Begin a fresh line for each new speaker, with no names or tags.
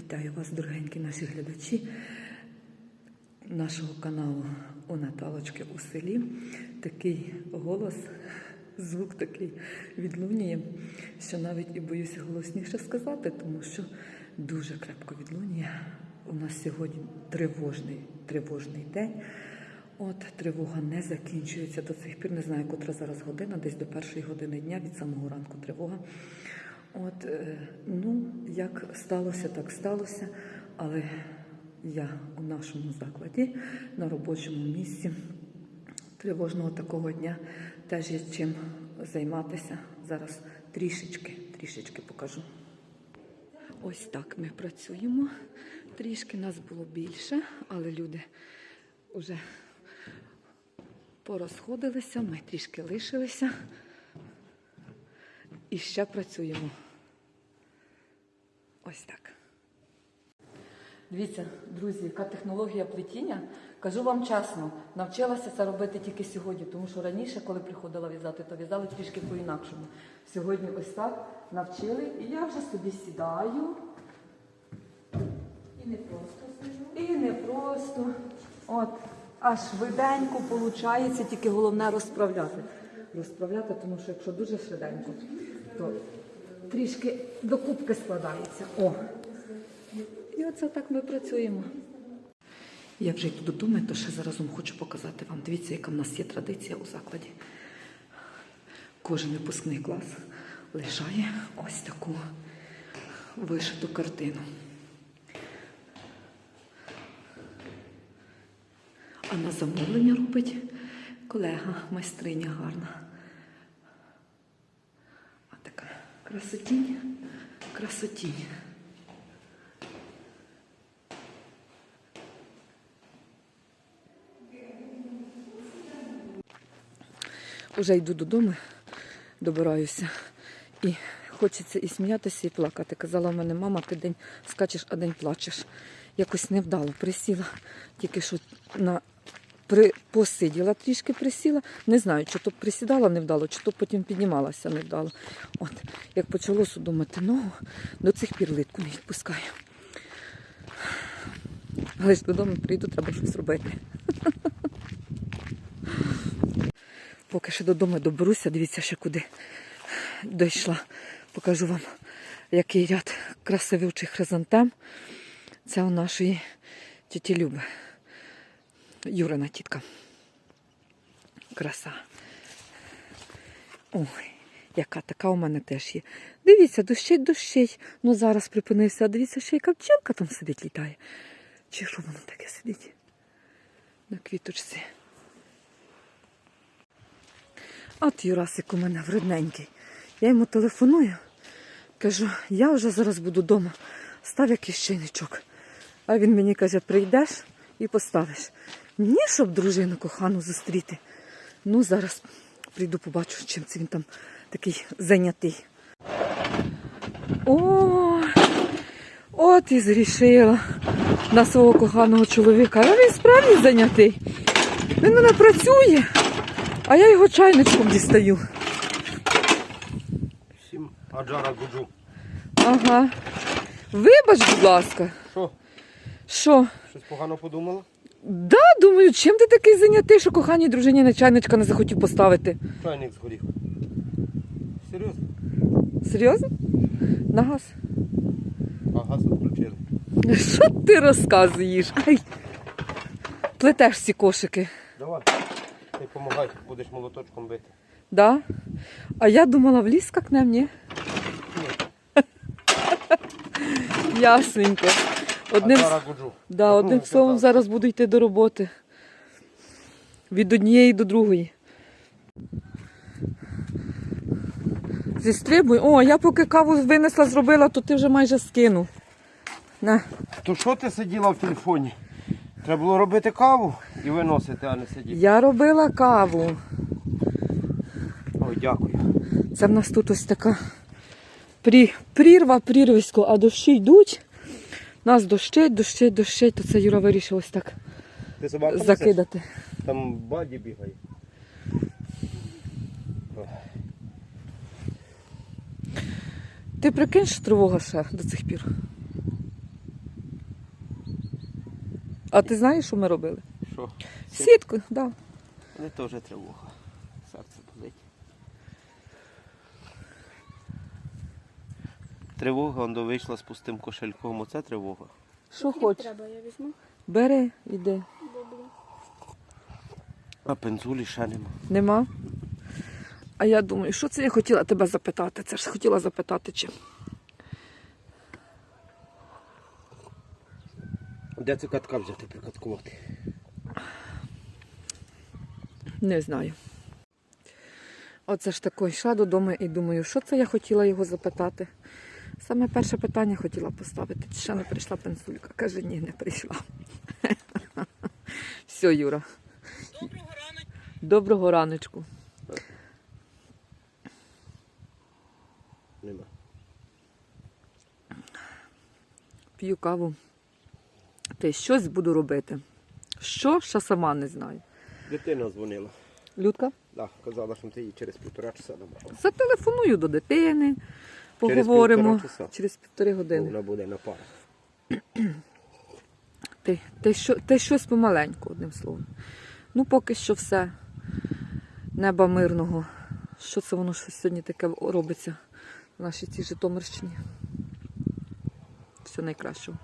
Вітаю вас, дорогенькі наші глядачі нашого каналу у Наталочки у селі. Такий голос, звук такий відлунює, що навіть і боюся голосніше сказати, тому що дуже крепко відлунює. У нас сьогодні тривожний, тривожний день. От тривога не закінчується до цих пір. Не знаю, котра зараз година, десь до першої години дня від самого ранку тривога. От, е, ну, як сталося, так сталося. Але я у нашому закладі на робочому місці тривожного такого дня теж є чим займатися. Зараз трішечки, трішечки покажу. Ось так ми працюємо. Трішки нас було більше, але люди вже порозходилися, ми трішки лишилися і ще працюємо. Ось так. Дивіться, друзі, яка технологія плетіння. Кажу вам чесно, навчилася це робити тільки сьогодні, тому що раніше, коли приходила в'язати, то в'язали трішки по-інакшому. Сьогодні ось так навчили, і я вже собі сідаю.
І не просто сижу.
І не просто. От, а швиденько виходить, тільки головне розправляти. Розправляти, тому що якщо дуже швиденько, то трішки до кубки складається. О. І оце так ми працюємо. Я вже йду додому, то ще заразом хочу показати вам. Дивіться, яка в нас є традиція у закладі. Кожен випускний клас лишає ось таку вишиту картину. А на замовлення робить колега, майстриня гарна. А така красотінь, красотінь. Уже йду додому, добираюся. І хочеться і сміятися, і плакати. Казала в мене, мама, ти день скачеш, а день плачеш. Якось невдало присіла, тільки що на при, посиділа, трішки присіла. Не знаю, чи то присідала невдало, чи то потім піднімалася невдало. От, як почало судомити ногу, до цих пір литку не відпускаю. Але ж додому прийду, треба щось робити. Поки ще додому доберуся, дивіться, ще куди дійшла. Покажу вам, який ряд красивючих хризантем. Це у нашої тіті Люби. Юрина тітка. Краса. Ой, яка така у мене теж є. Дивіться, дощить, дощить. Ну зараз припинився, а дивіться, ще яка пчелка там сидить, літає. Чи воно таке сидить? На квіточці. От Юрасик у мене вредненький. Я йому телефоную, кажу, я вже зараз буду вдома. Став якийсь чайничок. А він мені каже, прийдеш і поставиш. Ні, щоб дружину кохану зустріти. Ну, зараз прийду, побачу, чим це він там такий зайнятий. О, от і зрішила на свого коханого чоловіка. А він справді зайнятий. Він мене працює, а я його чайничком дістаю.
Всім Аджара Гуджу.
Ага. Вибач, будь ласка.
Що,
Що?
щось погано подумала?
Да, думаю, чим ти такий зайнятий, що коханій дружині на чайничка не захотів поставити?
Чайник згорів. Серйозно?
Серйозно? На газ?
А газ відключили.
Що ти розказуєш? Ай. Плетеш ці кошики,
Давай. Ти допомагай, будеш молоточком бити.
да? А я думала, в ліс какнем, ні? Ясненько. Одним, да, одним словом, зараз буду йти до роботи. Від однієї до другої. Зістрибуй. О, я поки каву винесла, зробила, то ти вже майже скинув. На.
То що ти сиділа в телефоні? Треба було робити каву і виносити, а не сидіти.
Я робила каву.
Ой, дякую.
Це в нас тут ось така прірва, прірвисько, а дощі йдуть. Нас дощить, дощить, дощить, то це Юра вирішив ось так
Ти собаку несеш?
закидати.
Там баді бігає.
Ти прикинь, що тривога ще до цих пір. А ти знаєш, що ми робили?
Що?
Сітку, так. Да.
Вони теж тривога. Серце болить. Тривога, он вийшла з пустим кошельком. Оце тривога.
Що хочеш?
треба, я візьму.
Бери, іди.
А пензулі ще нема.
Нема. А я думаю, що це я хотіла тебе запитати? Це ж хотіла запитати, чи
Де цю катка взяти прикаткувати?
не знаю. Оце ж тако йшла додому і думаю, що це я хотіла його запитати. Саме перше питання хотіла поставити. Чи ще не прийшла пенсулька? Каже, ні, не прийшла. Все, Юра. Доброго раночку. Доброго раночку.
Нема.
П'ю каву. Ти щось буду робити. Що? Ще сама не знаю.
Дитина дзвонила.
Людка?
Да, казала, що ти її через півтора часа набрала.
Зателефоную до дитини, поговоримо
півтора
через півтори години.
Вона буде на парах.
Ти, ти, що, ти щось помаленьку, одним словом. Ну, поки що все. Неба мирного. Що це воно щось сьогодні таке робиться в нашій цій Житомирщині? Все найкращого.